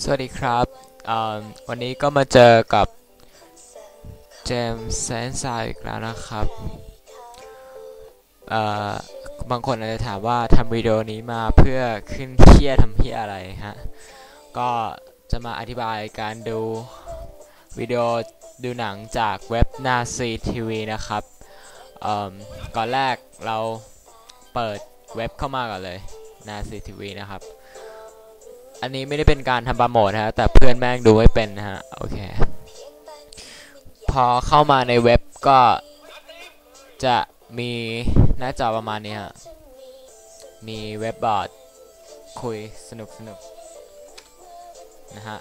สวัสดีครับ วันนี้ก็มาเจอกับเจมส์แซนซาอีกแล้วนะครับ บางคนอาจจะถามว่าทำวิดีโอนี้มาเพื่อขึ้นเคียทำเพี้ยอะไรฮะ ก็จะมาอธิบายการดูวิดีโอดูหนังจากเว็บนาซีทีวีนะครับก่อนแรกเราเปิดเว็บเข้ามาก่อนเลยนาซีทีวีนะครับ อันนี้ไม่ได้เป็นการทำโปรโมทนะฮะแต่เพื่อนแม่งดูไม่เป็นนะฮะโอเคพอเข้ามาในเว็บก็จะมีหน้าจอประมาณนี้ฮะมีเว็บบอร์ดคุยสนุกสนุกนะฮะ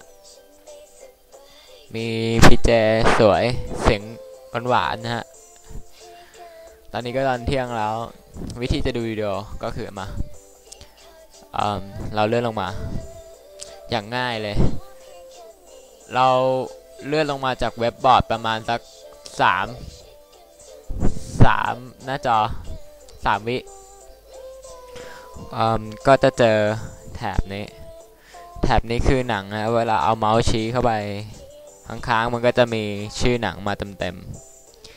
มีพี่เจสวยเสียงหวานๆนะฮะตอนนี้ก็ตอนเที่ยงแล้ว วิธีจะดูวิดีโอก็คือมาเอเราเลื่อนลงมา อย่างง่ายเลย เราเลื่อนลงมาจากเว็บบอร์ดประมาณสักสามสามหน้าจอสามวิก็จะเจอแถบนี้แถบนี้คือหนังนะเวลาเอาเมาส์ชี้เข้าไปค้างๆมันก็จะมีชื่อหนังมาเต็ม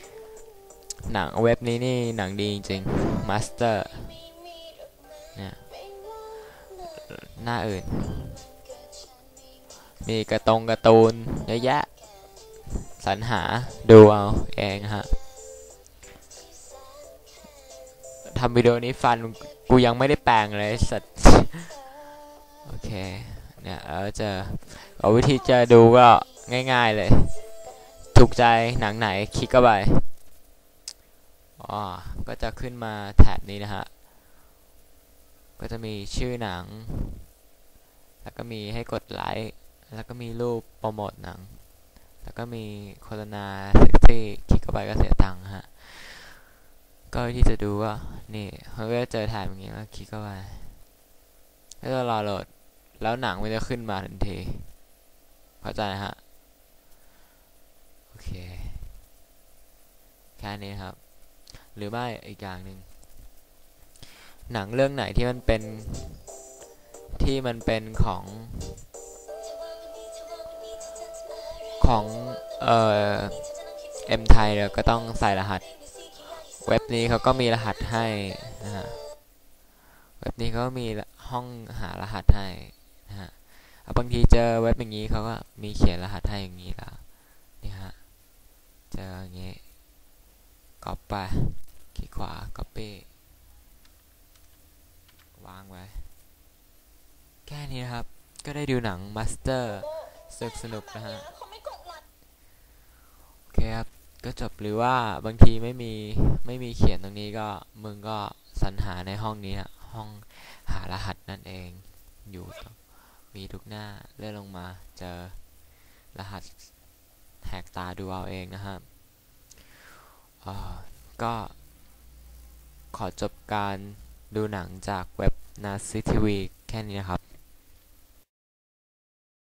ๆหนังเว็บนี้นี่หนังดีจริงๆ Master เนี่ยหน้าอื่น มีกระตรงกร์ตูนเยอะแยะสรรหาดูเอาเองฮะทำวิดีโอนี้ฟันกูยังไม่ได้แปลงเลยสัตว์โอเคเนี่ยเราจะเอาวิธีจะดูก็ง่ายๆเลย ถูกใจหนังไหนคลิกเข้าไปอ๋อก็จะขึ้นมาแถบนี้นะฮะ ก็จะมีชื่อหนัง แล้วก็มีให้กดไลค์ แล้วก็มีรูปโปรโมทหนัง แล้วก็มีโฆษณาเซ็กซี่คลิกเข้าไปก็เสียตังค์ฮะ ก็วิธีจะดูก็นี่เขาก็จะเจอถ่ายอย่างงี้แล้วคลิกเข้าไปแล้วรอโหลด แล้วหนังมันจะขึ้นมาทันทีเข้าใจฮะ โอเค แค่นี้ครับ หรือไม่อีกอย่างหนึ่งหนังเรื่องไหนที่มันเป็นที่มันเป็นของ ของเอ่อเอ็มไทยเราก็ต้องใส่รหัส เว็บนี้เขาก็มีรหัสให้นะฮะเว็บนี้เขาก็มีห้องหารหัสให้นะฮะบางทีเจอเว็บอย่างนี้เขาก็มีเขียนรหัสให้อย่างนี้แล้วนี่ฮะเจออย่างนี้ก๊อปไปคลิกขวา copy วางไว้ แค่นี้นะครับ ก็ได้ดูหนังมาสเตอร์สนุกสนุกนะฮะ เคครับก็จบหรือว่าบางทีไม่มีไม่มีเขียนตรงนี้ก็มึงก็สรรหาในห้องนี้ห้องหารหัสนั่นเองอยู่มีทุกหน้าเลื่อนลงมาเจอรหัสแหกตาดูเอาเองนะครับก็ขอจบการดูหนังจากเว็บนาซีทีวีแค่นี้นะครับ